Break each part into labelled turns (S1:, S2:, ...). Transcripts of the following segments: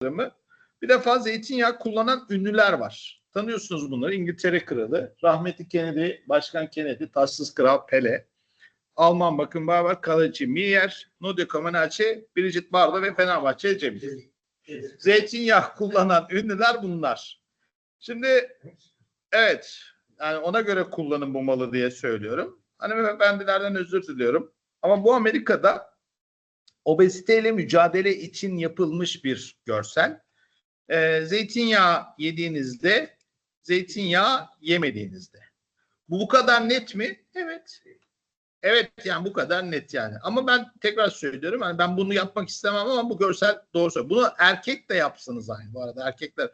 S1: tasarımı. Bir defa zeytinyağı kullanan ünlüler var. Tanıyorsunuz bunları. İngiltere Kralı, rahmetli Kennedy, Başkan Kennedy, taşsız kral Pele, Alman bakın var Kaleci Miyer, Nodi Comaneci, Brigitte Bardot ve Fenerbahçe Cemil. Zeytinyağı kullanan ünlüler bunlar. Şimdi evet yani ona göre kullanın bu malı diye söylüyorum. Hanımefendilerden özür diliyorum. Ama bu Amerika'da obeziteyle mücadele için yapılmış bir görsel. Ee, zeytinyağı yediğinizde, zeytinyağı yemediğinizde. Bu bu kadar net mi? Evet. Evet yani bu kadar net yani. Ama ben tekrar söylüyorum yani ben bunu yapmak istemem ama bu görsel doğru söylüyor. Bunu erkek de yapsanız aynı bu arada erkekler.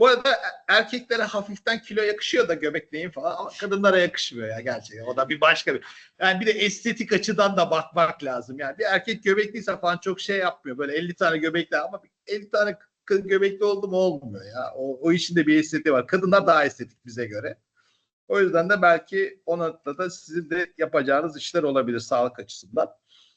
S1: Bu arada erkeklere hafiften kilo yakışıyor da göbekleyin falan ama kadınlara yakışmıyor ya gerçekten. O da bir başka bir. Yani bir de estetik açıdan da bakmak lazım. Yani bir erkek göbekliyse falan çok şey yapmıyor. Böyle 50 tane göbekli ama 50 tane kız göbekli oldu mu olmuyor ya. O, o işin de bir estetiği var. Kadınlar daha estetik bize göre. O yüzden de belki o noktada sizin de yapacağınız işler olabilir sağlık açısından.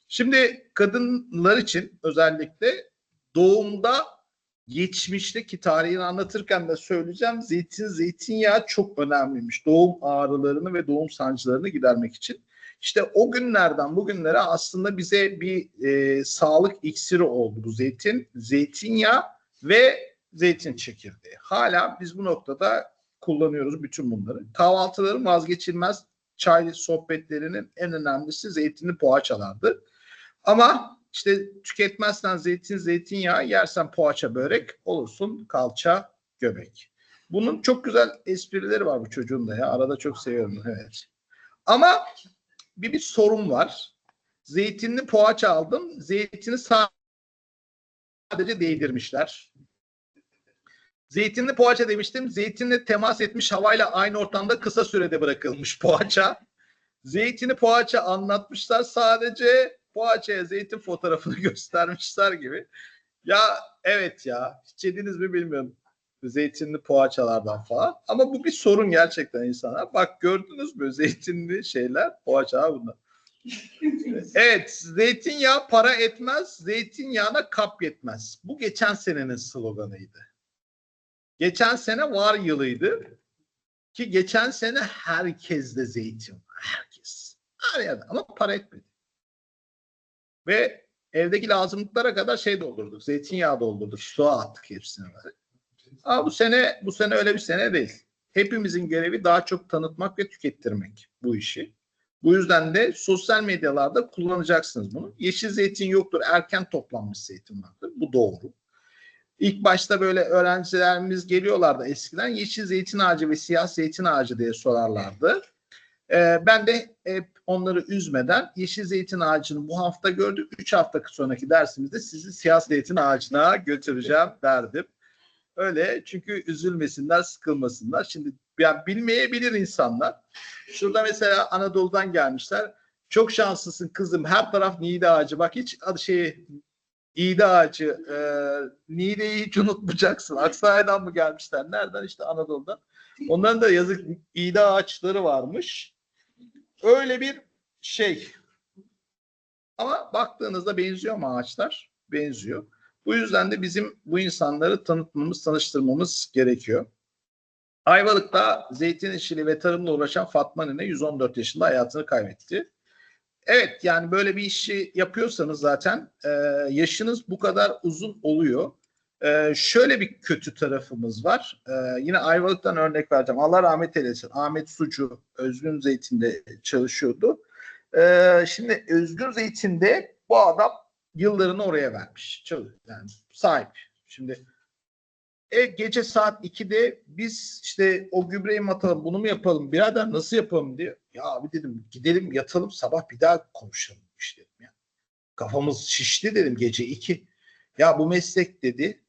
S1: Şimdi kadınlar için özellikle doğumda geçmişteki tarihini anlatırken de söyleyeceğim. Zeytin, zeytinyağı çok önemliymiş. Doğum ağrılarını ve doğum sancılarını gidermek için. İşte o günlerden bugünlere aslında bize bir e, sağlık iksiri oldu bu zeytin, zeytinyağı ve zeytin çekirdeği. Hala biz bu noktada kullanıyoruz bütün bunları. Kahvaltıların vazgeçilmez çay sohbetlerinin en önemlisi zeytinli poğaçalardı. Ama işte tüketmezsen zeytin, zeytinyağı yersen poğaça börek olursun kalça göbek. Bunun çok güzel esprileri var bu çocuğun da ya. Arada çok seviyorum evet. Ama bir bir sorun var. Zeytinli poğaça aldım. Zeytini sadece değdirmişler. Zeytinli poğaça demiştim. Zeytinle temas etmiş havayla aynı ortamda kısa sürede bırakılmış poğaça. Zeytini poğaça anlatmışlar. Sadece poğaçaya zeytin fotoğrafını göstermişler gibi. Ya evet ya hiç yediniz mi bilmiyorum zeytinli poğaçalardan falan. Ama bu bir sorun gerçekten insana. Bak gördünüz mü zeytinli şeyler poğaça bunlar. evet zeytinyağı para etmez zeytinyağına kap yetmez. Bu geçen senenin sloganıydı. Geçen sene var yılıydı. Ki geçen sene herkes de zeytin. Herkes. Her yerde ama para etmedi. Ve evdeki lazımlıklara kadar şey doldurduk. Zeytinyağı doldurduk. Su attık hepsine. Böyle. Ama bu sene bu sene öyle bir sene değil. Hepimizin görevi daha çok tanıtmak ve tükettirmek bu işi. Bu yüzden de sosyal medyalarda kullanacaksınız bunu. Yeşil zeytin yoktur. Erken toplanmış zeytin vardır. Bu doğru. İlk başta böyle öğrencilerimiz geliyorlardı eskiden yeşil zeytin ağacı ve siyah zeytin ağacı diye sorarlardı. Ee, ben de hep onları üzmeden yeşil zeytin ağacını bu hafta gördük. Üç hafta sonraki dersimizde sizi siyah zeytin ağacına götüreceğim derdim. Öyle çünkü üzülmesinler, sıkılmasınlar. Şimdi yani bilmeyebilir insanlar. Şurada mesela Anadolu'dan gelmişler. Çok şanslısın kızım. Her taraf nide ağacı. Bak hiç şey İğde ağacı, e, Niğde'yi hiç unutmayacaksın. Aksaray'dan mı gelmişler? Nereden? İşte Anadolu'dan. Onların da yazık İğde ağaçları varmış. Öyle bir şey. Ama baktığınızda benziyor mu ağaçlar? Benziyor. Bu yüzden de bizim bu insanları tanıtmamız, tanıştırmamız gerekiyor. Ayvalık'ta zeytin işçiliği ve tarımla uğraşan Fatma Nene 114 yaşında hayatını kaybetti. Evet yani böyle bir işi yapıyorsanız zaten e, yaşınız bu kadar uzun oluyor. E, şöyle bir kötü tarafımız var. E, yine Ayvalık'tan örnek vereceğim. Allah rahmet eylesin. Ahmet Sucu Özgün Zeytin'de çalışıyordu. E, şimdi Özgün Zeytin'de bu adam yıllarını oraya vermiş. Yani sahip. Şimdi e, gece saat 2'de biz işte o gübreyi mi atalım bunu mu yapalım birader nasıl yapalım diye. Ya abi dedim gidelim yatalım sabah bir daha konuşalım işte dedim ya. Kafamız şişti dedim gece 2. Ya bu meslek dedi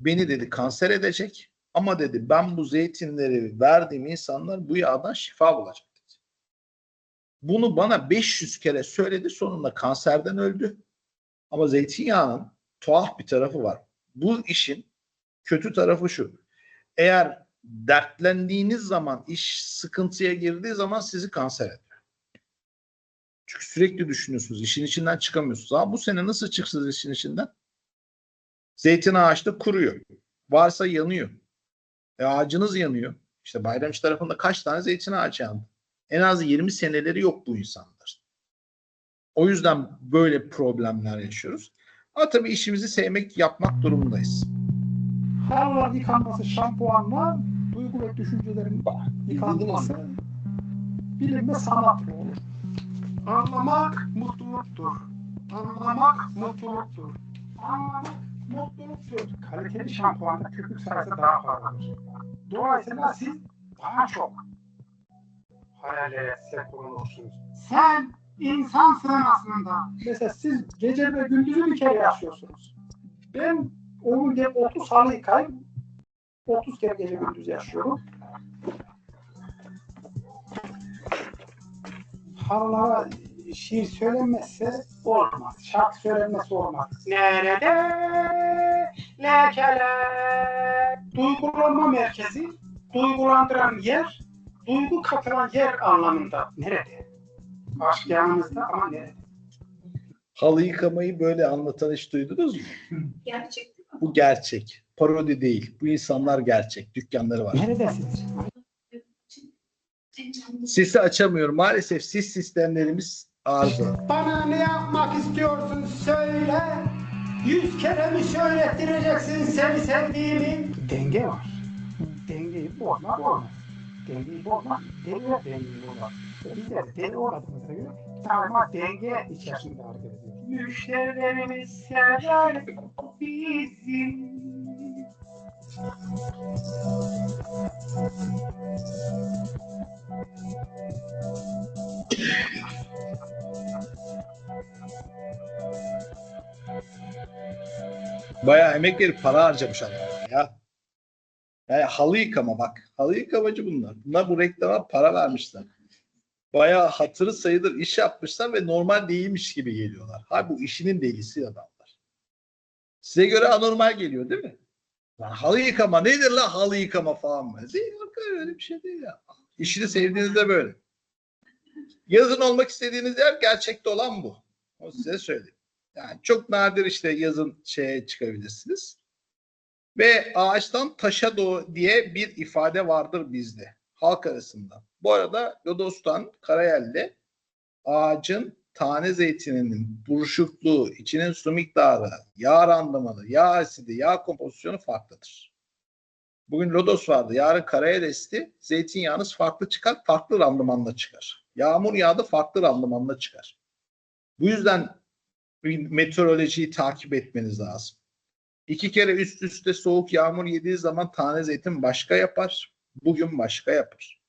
S1: beni dedi kanser edecek ama dedi ben bu zeytinleri verdiğim insanlar bu yağdan şifa bulacak dedi. Bunu bana 500 kere söyledi sonunda kanserden öldü. Ama zeytinyağının tuhaf bir tarafı var. Bu işin kötü tarafı şu. Eğer dertlendiğiniz zaman, iş sıkıntıya girdiği zaman sizi kanser ediyor. Çünkü sürekli düşünüyorsunuz. işin içinden çıkamıyorsunuz. Ama bu sene nasıl çıksınız işin içinden? Zeytin ağaçta kuruyor. Varsa yanıyor. E ağacınız yanıyor. İşte Bayramçı tarafında kaç tane zeytin ağacı yandı? En az 20 seneleri yok bu insanlar. O yüzden böyle problemler yaşıyoruz. Ama tabii işimizi sevmek, yapmak durumundayız.
S2: Harlar yıkanması şampuanla duygu ve düşüncelerin yıkanması bilim ve sanat olur. Anlamak mutluluktur. Anlamak mutluluktur. Anlamak mutluluktur. Kaliteli şampuanda köpük sayısı daha fazladır. Dolayısıyla siz daha çok hayallere sebep olursunuz. Sen insansın aslında. Mesela siz gece ve gündüzü bir kere yaşıyorsunuz. Ben o gün 30 halı yıkayıp 30 kere gece gündüz yaşıyorum. Halılara şiir söylenmezse olmaz. Şarkı söylenmezse olmaz. Nerede lekeler? Duygulanma merkezi, duygulandıran yer, duygu katılan yer anlamında. Nerede? Aşk yanımızda ama nerede?
S1: Halı yıkamayı böyle anlatan hiç duydunuz mu?
S3: Gerçek.
S1: Bu gerçek. Parodi değil. Bu insanlar gerçek. Dükkanları var.
S2: Neredesiniz?
S1: Sesi açamıyorum. Maalesef sis sistemlerimiz arıza.
S2: Bana ne yapmak istiyorsun söyle. Yüz kere mi söylettireceksin seni sevdiğimi? Denge var. Dengeyi bozmak olmaz. Dengeyi bozmak, denge dengeyi bozmak. Biz de denge olmadığımıza göre ama denge içerisinde hareket ediyoruz. Müşterilerimiz sever bizi.
S1: Bayağı emek verip para harcamış adamlar ya. Yani halı yıkama bak. Halı yıkamacı bunlar. Bunlar bu reklama para vermişler. Bayağı hatırı sayılır iş yapmışlar ve normal değilmiş gibi geliyorlar. Ha bu işinin delisi adamlar. Size göre anormal geliyor değil mi? Lan halı yıkama nedir lan halı yıkama falan mı? Değil yok öyle bir şey değil ya. İşini sevdiğinizde böyle. Yazın olmak istediğiniz yer gerçekte olan bu. O size söyleyeyim. Yani çok nadir işte yazın şeye çıkabilirsiniz. Ve ağaçtan taşa doğu diye bir ifade vardır bizde halk arasında. Bu arada Lodos'tan Karayel'de ağacın tane zeytininin buruşukluğu, içinin su miktarı, yağ randımanı, yağ asidi, yağ kompozisyonu farklıdır. Bugün Lodos vardı, yarın Karayel esti, zeytinyağınız farklı çıkar, farklı randımanla çıkar. Yağmur yağdı, farklı randımanla çıkar. Bu yüzden meteorolojiyi takip etmeniz lazım. İki kere üst üste soğuk yağmur yediği zaman tane zeytin başka yapar. Bugün başka yapar.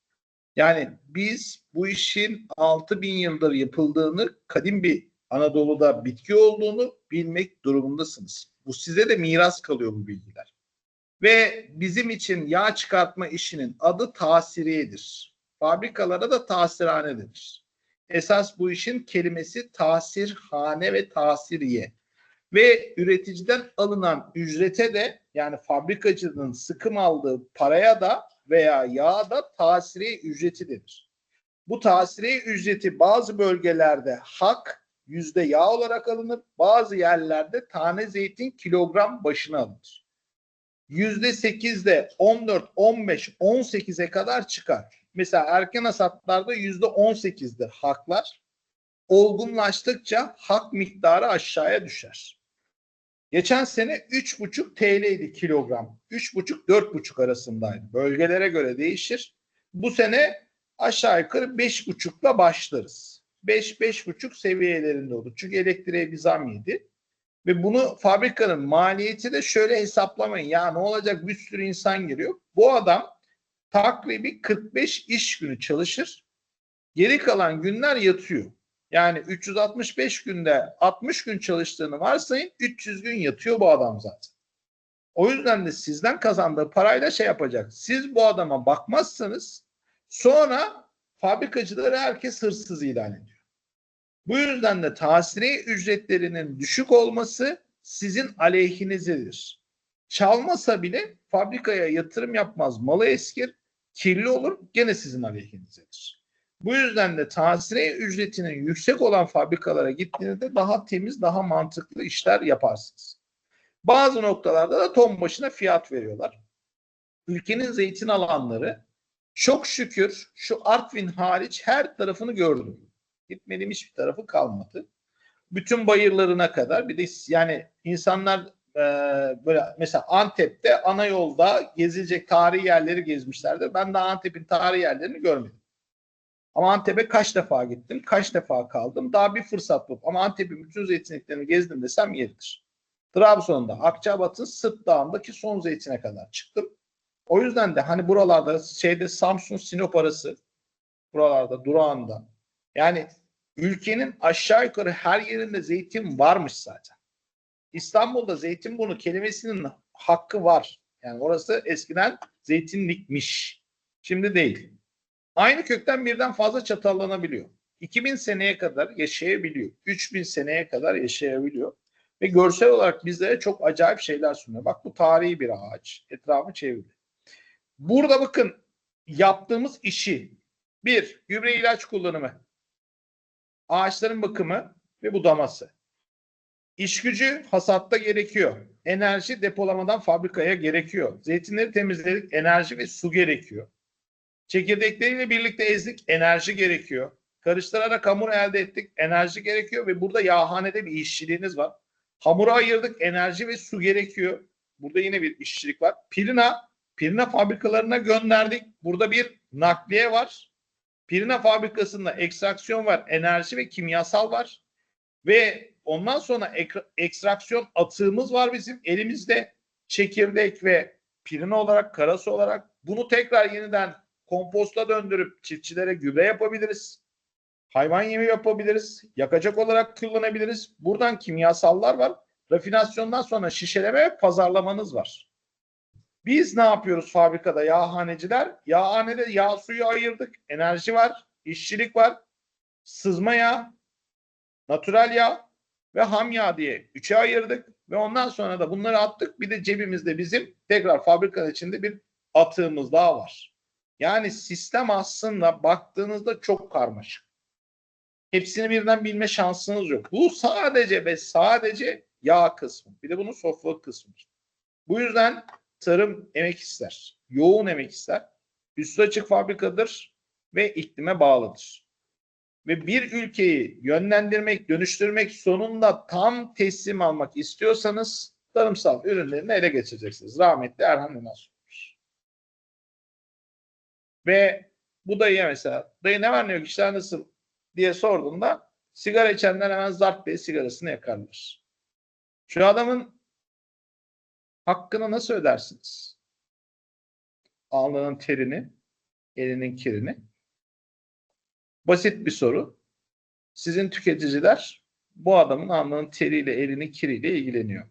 S1: Yani biz bu işin 6000 yıldır yapıldığını, kadim bir Anadolu'da bitki olduğunu bilmek durumundasınız. Bu size de miras kalıyor bu bilgiler. Ve bizim için yağ çıkartma işinin adı tasiriyedir. Fabrikalara da tasirhane denir. Esas bu işin kelimesi tasirhane ve tasiriye. Ve üreticiden alınan ücrete de yani fabrikacının sıkım aldığı paraya da veya yağa da tasiriye ücreti denir. Bu tasiriye ücreti bazı bölgelerde hak yüzde yağ olarak alınır. Bazı yerlerde tane zeytin kilogram başına alınır. Yüzde sekizde 14, 15, 18'e kadar çıkar. Mesela erken hasatlarda yüzde 18'dir haklar. Olgunlaştıkça hak miktarı aşağıya düşer. Geçen sene 3,5 TL'ydi kilogram. 3,5-4,5 arasındaydı. Bölgelere göre değişir. Bu sene aşağı yukarı 5,5'la başlarız. 5-5,5 seviyelerinde olur. Çünkü elektriğe bir zam yedi. Ve bunu fabrikanın maliyeti de şöyle hesaplamayın. Ya ne olacak bir sürü insan giriyor. Bu adam takribi 45 iş günü çalışır. Geri kalan günler yatıyor. Yani 365 günde 60 gün çalıştığını varsayın 300 gün yatıyor bu adam zaten. O yüzden de sizden kazandığı parayla şey yapacak. Siz bu adama bakmazsanız sonra fabrikacıları herkes hırsız ilan ediyor. Bu yüzden de tasriye ücretlerinin düşük olması sizin aleyhinizedir. Çalmasa bile fabrikaya yatırım yapmaz, malı eskir, kirli olur, gene sizin aleyhinizedir. Bu yüzden de tasriye ücretinin yüksek olan fabrikalara gittiğinizde daha temiz, daha mantıklı işler yaparsınız. Bazı noktalarda da ton başına fiyat veriyorlar. Ülkenin zeytin alanları çok şükür şu Artvin hariç her tarafını gördüm. Gitmediğim hiçbir tarafı kalmadı. Bütün bayırlarına kadar bir de yani insanlar e, böyle mesela Antep'te ana yolda gezilecek tarihi yerleri gezmişlerdir. Ben daha Antep'in tarihi yerlerini görmedim. Ama Antep'e kaç defa gittim, kaç defa kaldım. Daha bir fırsat buldum. Ama Antep'in bütün zeytinliklerini gezdim desem yeridir. Trabzon'da, Akçabat'ın Sırt Dağı'ndaki son zeytine kadar çıktım. O yüzden de hani buralarda şeyde Samsun Sinop arası buralarda durağında yani ülkenin aşağı yukarı her yerinde zeytin varmış zaten. İstanbul'da Zeytinburnu kelimesinin hakkı var. Yani orası eskiden zeytinlikmiş. Şimdi değil. Aynı kökten birden fazla çatallanabiliyor. 2000 seneye kadar yaşayabiliyor. 3000 seneye kadar yaşayabiliyor. Ve görsel olarak bizlere çok acayip şeyler sunuyor. Bak bu tarihi bir ağaç. Etrafı çevrili. Burada bakın yaptığımız işi bir gübre ilaç kullanımı, ağaçların bakımı ve budaması. İş gücü hasatta gerekiyor. Enerji depolamadan fabrikaya gerekiyor. Zeytinleri temizledik, enerji ve su gerekiyor. Çekirdekleriyle birlikte ezdik, enerji gerekiyor. Karıştırarak hamur elde ettik, enerji gerekiyor ve burada yağhanede bir işçiliğiniz var. Hamura ayırdık, enerji ve su gerekiyor. Burada yine bir işçilik var. Pirina, pirina fabrikalarına gönderdik. Burada bir nakliye var. Pirina fabrikasında ekstraksiyon var, enerji ve kimyasal var. Ve ondan sonra ek- ekstraksiyon atığımız var bizim elimizde. Çekirdek ve pirina olarak, karası olarak. Bunu tekrar yeniden komposta döndürüp çiftçilere gübre yapabiliriz. Hayvan yemi yapabiliriz. Yakacak olarak kullanabiliriz. Buradan kimyasallar var. Rafinasyondan sonra şişeleme ve pazarlamanız var. Biz ne yapıyoruz fabrikada yağhaneciler? Yağhanede yağ suyu ayırdık. Enerji var, işçilik var, sızma yağ, natürel yağ ve ham yağ diye üçe ayırdık. Ve ondan sonra da bunları attık. Bir de cebimizde bizim tekrar fabrikanın içinde bir atığımız daha var. Yani sistem aslında baktığınızda çok karmaşık. Hepsini birden bilme şansınız yok. Bu sadece ve sadece yağ kısmı. Bir de bunun sofralık kısmı. Bu yüzden tarım emek ister. Yoğun emek ister. Üstü açık fabrikadır ve iklime bağlıdır. Ve bir ülkeyi yönlendirmek, dönüştürmek sonunda tam teslim almak istiyorsanız tarımsal ürünlerini ele geçireceksiniz. Rahmetli Erhan söylemiş. Ve bu dayıya mesela dayı ne var ne yok işler nasıl diye sorduğunda sigara içenler hemen zart diye sigarasını yakarlar. Şu adamın hakkını nasıl ödersiniz? Alnının terini, elinin kirini. Basit bir soru. Sizin tüketiciler bu adamın alnının teriyle, elinin kiriyle ilgileniyor.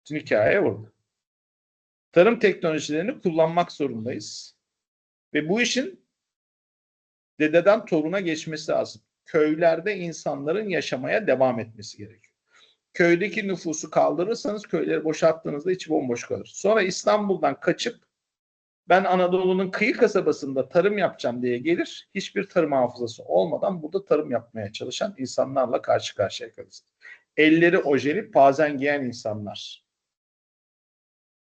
S1: Bütün hikaye burada. Tarım teknolojilerini kullanmak zorundayız. Ve bu işin dededen toruna geçmesi lazım. Köylerde insanların yaşamaya devam etmesi gerekiyor. Köydeki nüfusu kaldırırsanız köyleri boşalttığınızda içi bomboş kalır. Sonra İstanbul'dan kaçıp ben Anadolu'nun kıyı kasabasında tarım yapacağım diye gelir. Hiçbir tarım hafızası olmadan burada tarım yapmaya çalışan insanlarla karşı karşıya kalırsınız. Elleri ojeli pazen giyen insanlar.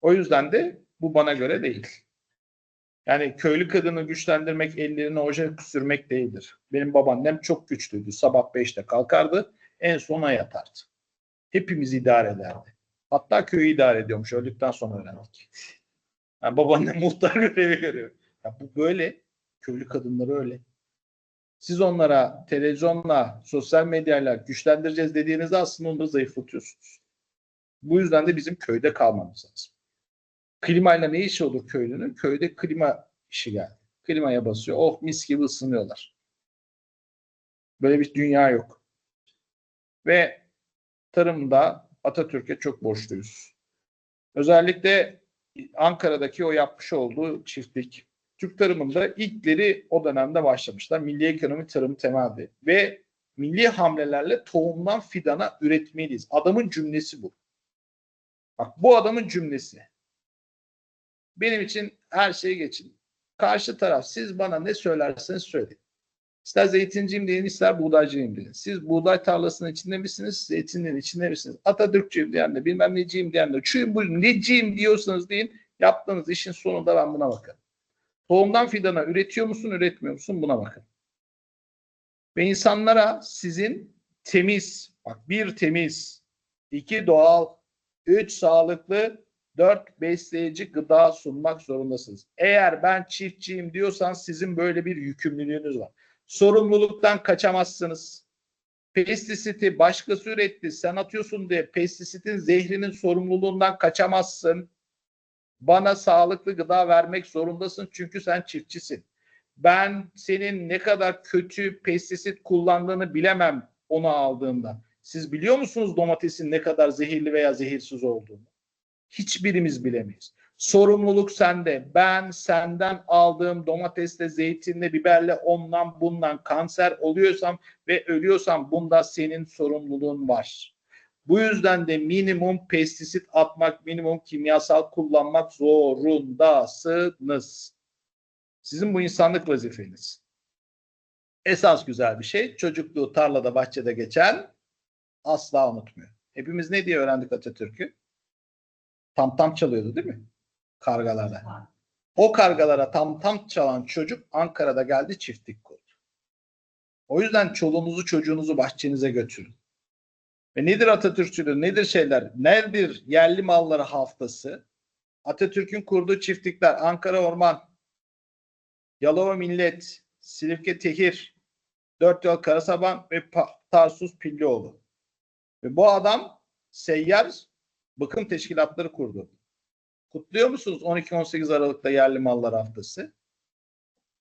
S1: O yüzden de bu bana göre değil. Yani köylü kadını güçlendirmek, ellerine oje sürmek değildir. Benim babaannem çok güçlüydü. Sabah 5'te kalkardı, en sona yatardı. Hepimiz idare ederdi. Hatta köyü idare ediyormuş. Öldükten sonra öğrendik. Yani babaannem muhtar görevi görüyor. Ya bu böyle. Köylü kadınları öyle. Siz onlara televizyonla, sosyal medyayla güçlendireceğiz dediğinizde aslında onları zayıflatıyorsunuz. Bu yüzden de bizim köyde kalmamız lazım. Klimayla ne işi olur köylünün? Köyde klima işi geldi. Klimaya basıyor. Oh mis gibi ısınıyorlar. Böyle bir dünya yok. Ve tarımda Atatürk'e çok borçluyuz. Özellikle Ankara'daki o yapmış olduğu çiftlik. Türk tarımında ilkleri o dönemde başlamışlar. Milli ekonomi tarım temeldi. Ve milli hamlelerle tohumdan fidana üretmeliyiz. Adamın cümlesi bu. Bak bu adamın cümlesi. Benim için her şeyi geçin. Karşı taraf siz bana ne söylerseniz söyleyin. İster zeytinciyim deyin, ister buğdaycıyım deyin. Siz buğday tarlasının içinde misiniz, zeytinin içinde misiniz? Atatürkçüyüm diyen de, bilmem neciyim diyen de, şuyum buyum, neciyim diyorsanız deyin, yaptığınız işin sonunda ben buna bakarım. Tohumdan fidana üretiyor musun, üretmiyor musun buna bakın. Ve insanlara sizin temiz, bak bir temiz, iki doğal, üç sağlıklı, dört besleyici gıda sunmak zorundasınız. Eğer ben çiftçiyim diyorsan sizin böyle bir yükümlülüğünüz var. Sorumluluktan kaçamazsınız. Pestisiti başkası üretti, sen atıyorsun diye pestisitin zehrinin sorumluluğundan kaçamazsın. Bana sağlıklı gıda vermek zorundasın çünkü sen çiftçisin. Ben senin ne kadar kötü pestisit kullandığını bilemem onu aldığımda. Siz biliyor musunuz domatesin ne kadar zehirli veya zehirsiz olduğunu? Hiçbirimiz bilemeyiz. Sorumluluk sende. Ben senden aldığım domatesle, zeytinle, biberle ondan bundan kanser oluyorsam ve ölüyorsam bunda senin sorumluluğun var. Bu yüzden de minimum pestisit atmak, minimum kimyasal kullanmak zorundasınız. Sizin bu insanlık vazifeniz. Esas güzel bir şey çocukluğu tarlada bahçede geçen asla unutmuyor. Hepimiz ne diye öğrendik Atatürk'ü? Tam tam çalıyordu değil mi? Kargalara. O kargalara tam tam çalan çocuk Ankara'da geldi çiftlik kurdu. O yüzden çoluğunuzu çocuğunuzu bahçenize götürün. Ve nedir Atatürkçülüğü? Nedir şeyler? Nedir yerli malları haftası? Atatürk'ün kurduğu çiftlikler Ankara Orman, Yalova Millet, Silifke Tehir, Dört Yol Karasaban ve Tarsus Pillioğlu. Ve bu adam seyyar bakım teşkilatları kurdu. Kutluyor musunuz 12-18 Aralık'ta yerli mallar haftası?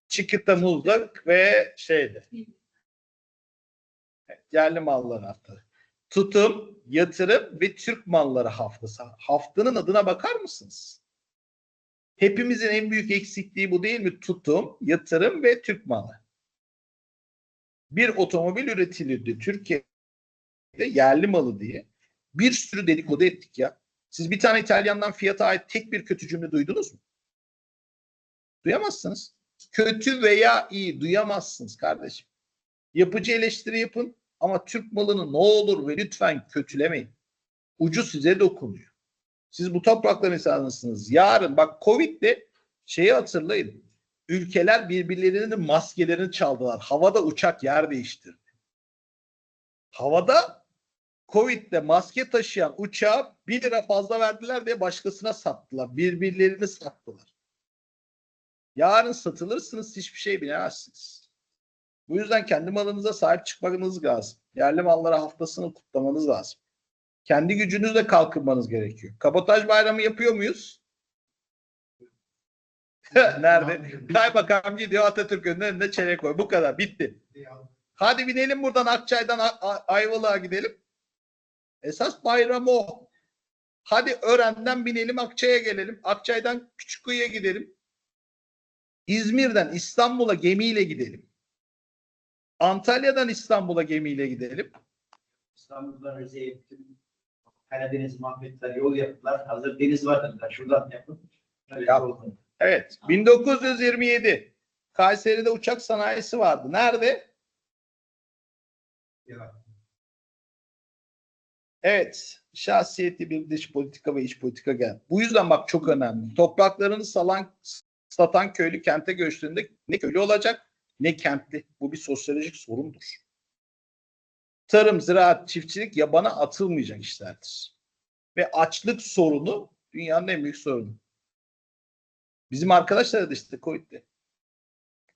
S1: Çikita Muzlak ve. Evet, yerli mallar haftası. Tutum, yatırım ve Türk malları haftası. Haftanın adına bakar mısınız? Hepimizin en büyük eksikliği bu değil mi? Tutum, yatırım ve Türk malı. Bir otomobil üretilirdi Türkiye'de yerli malı diye. Bir sürü dedikodu ettik ya. Siz bir tane İtalyandan fiyata ait tek bir kötü cümle duydunuz mu? Duyamazsınız. Kötü veya iyi duyamazsınız kardeşim. Yapıcı eleştiri yapın ama Türk malını ne olur ve lütfen kötülemeyin. Ucu size dokunuyor. Siz bu toprakların insanısınız. Yarın bak Covid'de şeyi hatırlayın. Ülkeler birbirlerinin maskelerini çaldılar. Havada uçak yer değiştirdi. Havada Covid'de maske taşıyan uçağa 1 lira fazla verdiler diye başkasına sattılar. Birbirlerini sattılar. Yarın satılırsınız hiçbir şey bilemezsiniz. Bu yüzden kendi malınıza sahip çıkmanız lazım. Yerli mallara haftasını kutlamanız lazım. Kendi gücünüzle kalkınmanız gerekiyor. Kabotaj bayramı yapıyor muyuz? Nerede? Kaymakam gidiyor Atatürk'ün önünde çeyrek koy. Bu kadar. Bitti. Hadi binelim buradan Akçay'dan Ayvalık'a gidelim. Esas bayram o. Hadi Ören'den binelim Akçay'a gelelim. Akçay'dan Küçükkuyu'ya gidelim. İzmir'den İstanbul'a gemiyle gidelim. Antalya'dan İstanbul'a gemiyle gidelim.
S3: İstanbul'dan Rize'ye bütün Karadeniz mahvettiler, yol yaptılar. Hazır deniz var dediler. Şuradan yapın.
S1: Yap. Evet. 1927. Kayseri'de uçak sanayisi vardı. Nerede?
S3: Ya.
S1: Evet. Şahsiyeti bir dış politika ve iç politika gel. Bu yüzden bak çok önemli. Topraklarını salan, satan köylü kente göçtüğünde ne köylü olacak ne kentli. Bu bir sosyolojik sorundur. Tarım, ziraat, çiftçilik yabana atılmayacak işlerdir. Ve açlık sorunu dünyanın en büyük sorunu. Bizim arkadaşlar da işte Covid'de.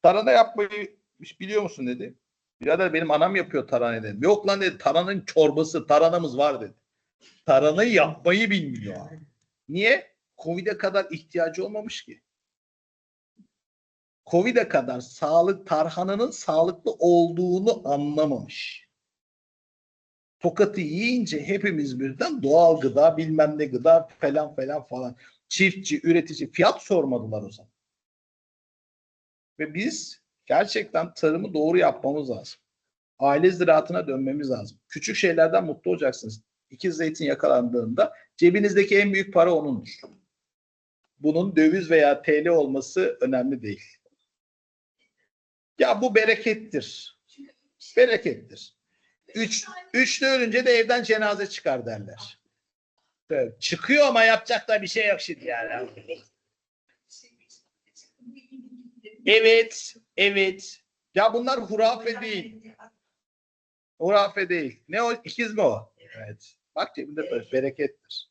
S1: Tarhana yapmayı biliyor musun dedi. Birader benim anam yapıyor tarhana dedi. Yok lan dedi tarhananın çorbası, tarhanamız var dedi. Tarhanayı yapmayı bilmiyor. Niye? Covid'e kadar ihtiyacı olmamış ki. Covid'e kadar sağlık tarhananın sağlıklı olduğunu anlamamış. Tokatı yiyince hepimiz birden doğal gıda, bilmem ne gıda falan falan falan. Çiftçi, üretici fiyat sormadılar o zaman. Ve biz gerçekten tarımı doğru yapmamız lazım. Aile ziraatına dönmemiz lazım. Küçük şeylerden mutlu olacaksınız. İkiz zeytin yakalandığında cebinizdeki en büyük para onundur. Bunun döviz veya TL olması önemli değil. Ya bu berekettir. Berekettir. Üç, üçlü ölünce de evden cenaze çıkar derler. Evet, çıkıyor ama yapacak da bir şey yok şimdi yani. Evet, evet. Ya bunlar hurafe değil. Hurafe değil. Ne o? İkiz mi o? Evet. Bak cebinde böyle berekettir.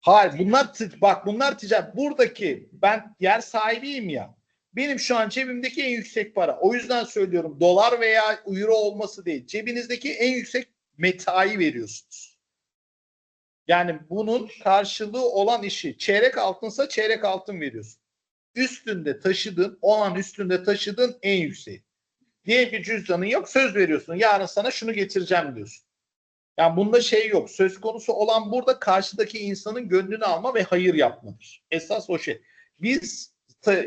S1: Hayır bunlar bak bunlar ticaret. Buradaki ben yer sahibiyim ya. Benim şu an cebimdeki en yüksek para. O yüzden söylüyorum dolar veya euro olması değil. Cebinizdeki en yüksek metayı veriyorsunuz. Yani bunun karşılığı olan işi çeyrek altınsa çeyrek altın veriyorsun. Üstünde taşıdığın, o an üstünde taşıdığın en yükseği. Diyelim ki cüzdanın yok söz veriyorsun. Yarın sana şunu getireceğim diyorsun. Yani bunda şey yok. Söz konusu olan burada karşıdaki insanın gönlünü alma ve hayır yapmadır. Esas o şey. Biz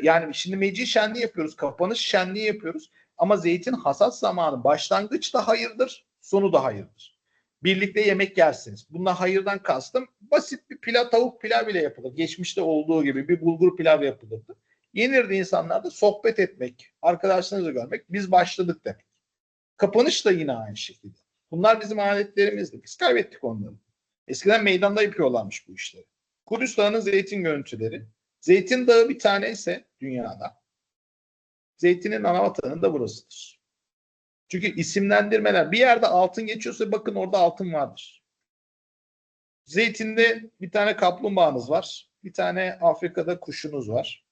S1: yani şimdi meci şenliği yapıyoruz. Kapanış şenliği yapıyoruz. Ama zeytin hasat zamanı başlangıç da hayırdır, sonu da hayırdır. Birlikte yemek yersiniz. Bunlar hayırdan kastım. Basit bir pilav, tavuk pilav bile yapılır. Geçmişte olduğu gibi bir bulgur pilav yapılırdı. Yenirdi insanlarda sohbet etmek, arkadaşlarınızı görmek. Biz başladık demek. Kapanış da yine aynı şekilde. Bunlar bizim aletlerimizdi. Biz kaybettik onları. Eskiden meydanda yapıyorlarmış bu işleri. Kudüs Dağı'nın zeytin görüntüleri. Zeytin Dağı bir tane ise dünyada. Zeytinin ana vatanı da burasıdır. Çünkü isimlendirmeler bir yerde altın geçiyorsa bakın orada altın vardır. Zeytinde bir tane kaplumbağanız var. Bir tane Afrika'da kuşunuz var.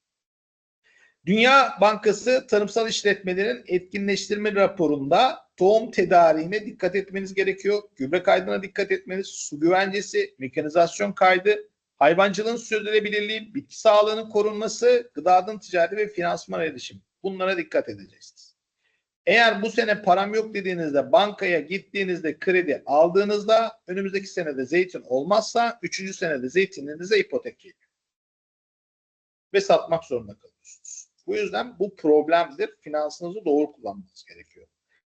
S1: Dünya Bankası tarımsal işletmelerin etkinleştirme raporunda tohum tedariğine dikkat etmeniz gerekiyor. Gübre kaydına dikkat etmeniz, su güvencesi, mekanizasyon kaydı, hayvancılığın sürdürülebilirliği, bitki sağlığının korunması, gıdanın ticareti ve finansman erişim. Bunlara dikkat edeceksiniz. Eğer bu sene param yok dediğinizde bankaya gittiğinizde kredi aldığınızda önümüzdeki senede zeytin olmazsa üçüncü senede zeytininize ipotek geliyor. Ve satmak zorunda kalıyorsunuz. Bu yüzden bu problemdir. Finansınızı doğru kullanmanız gerekiyor.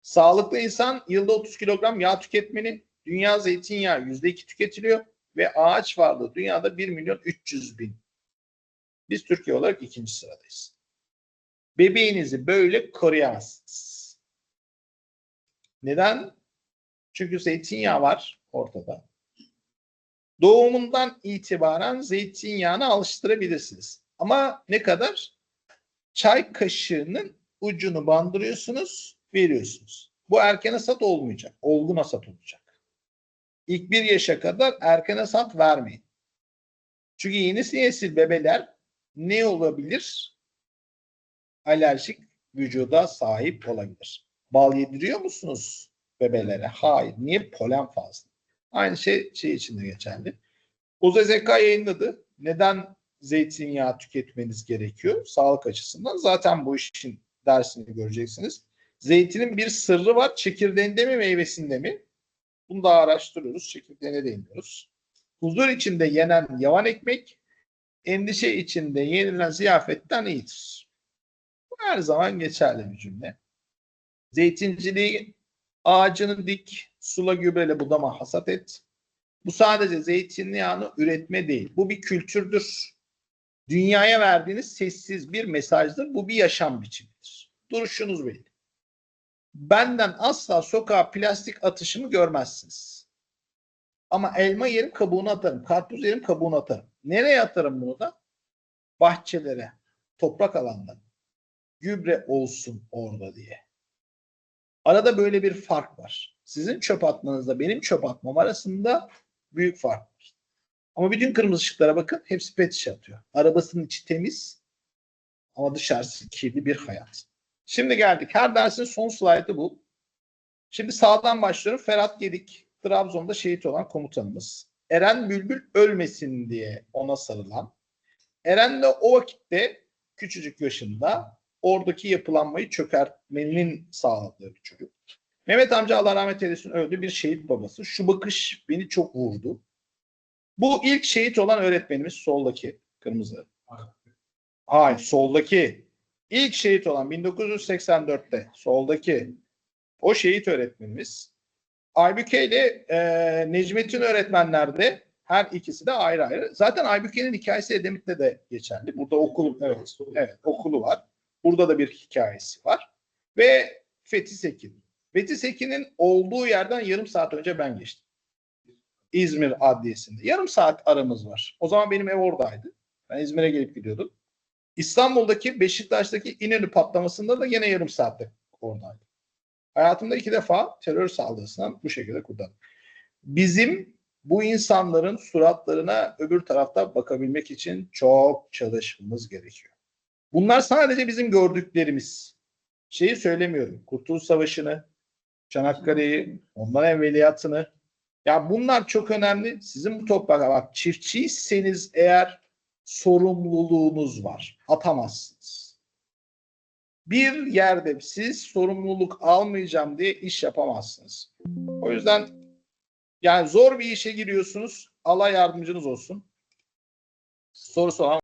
S1: Sağlıklı insan yılda 30 kilogram yağ tüketmeli. Dünya zeytinyağı %2 tüketiliyor ve ağaç varlığı dünyada 1 milyon 300 bin. Biz Türkiye olarak ikinci sıradayız. Bebeğinizi böyle koruyamazsınız. Neden? Çünkü zeytinyağı var ortada. Doğumundan itibaren zeytinyağını alıştırabilirsiniz. Ama ne kadar? Çay kaşığının ucunu bandırıyorsunuz, veriyorsunuz. Bu erken hasat olmayacak. Olgun hasat olacak. İlk bir yaşa kadar erken hasat vermeyin. Çünkü yeni nesil bebeler ne olabilir? Alerjik vücuda sahip olabilir. Bal yediriyor musunuz bebelere? Hayır. Niye? Polen fazla. Aynı şey şey için de geçerli. UZZK yayınladı. Neden zeytinyağı tüketmeniz gerekiyor? Sağlık açısından. Zaten bu işin dersini göreceksiniz. Zeytinin bir sırrı var. Çekirdeğinde mi meyvesinde mi? Bunu da araştırıyoruz. Çekirdeğine değiniyoruz. Huzur içinde yenen yavan ekmek, endişe içinde yenilen ziyafetten iyidir. Bu her zaman geçerli bir cümle. Zeytinciliği ağacını dik, sula gübreyle budama hasat et. Bu sadece zeytinyağını üretme değil. Bu bir kültürdür. Dünyaya verdiğiniz sessiz bir mesajdır. Bu bir yaşam biçimidir. Duruşunuz belli. Benden asla sokağa plastik atışımı görmezsiniz. Ama elma yerim kabuğunu atarım. Karpuz yerim kabuğunu atarım. Nereye atarım bunu da? Bahçelere, toprak alanlara. Gübre olsun orada diye. Arada böyle bir fark var. Sizin çöp atmanızla benim çöp atmam arasında büyük fark var. Ama bütün kırmızı ışıklara bakın hepsi pet şişe atıyor. Arabasının içi temiz ama dışarısı kirli bir hayat. Şimdi geldik. Her dersin son slaytı bu. Şimdi sağdan başlıyorum. Ferhat Gedik, Trabzon'da şehit olan komutanımız. Eren Bülbül ölmesin diye ona sarılan. Eren de o vakitte küçücük yaşında oradaki yapılanmayı çökertmenin sağladığı bir çocuk. Mehmet amca Allah rahmet eylesin öldü bir şehit babası. Şu bakış beni çok vurdu. Bu ilk şehit olan öğretmenimiz soldaki kırmızı. Hayır soldaki. İlk şehit olan 1984'te soldaki o şehit öğretmenimiz. Aybüke ile e, Necmettin öğretmenler de her ikisi de ayrı ayrı. Zaten Aybüke'nin hikayesi Edemit'te de geçerli. Burada okul evet, evet okulu var. Burada da bir hikayesi var. Ve Fethi Sekin. Fethi Sekin'in olduğu yerden yarım saat önce ben geçtim. İzmir Adliyesi'nde. Yarım saat aramız var. O zaman benim ev oradaydı. Ben İzmir'e gelip gidiyordum. İstanbul'daki Beşiktaş'taki İnönü patlamasında da yine yarım saatte oradaydım. Hayatımda iki defa terör saldırısından bu şekilde kurtardım. Bizim bu insanların suratlarına öbür tarafta bakabilmek için çok çalışmamız gerekiyor. Bunlar sadece bizim gördüklerimiz. Şeyi söylemiyorum. Kurtuluş Savaşı'nı, Çanakkale'yi, ondan evveliyatını. Ya bunlar çok önemli. Sizin bu toprakta bak çiftçiyseniz eğer sorumluluğunuz var. Atamazsınız. Bir yerde siz sorumluluk almayacağım diye iş yapamazsınız. O yüzden yani zor bir işe giriyorsunuz. Allah yardımcınız olsun. Sorusu olan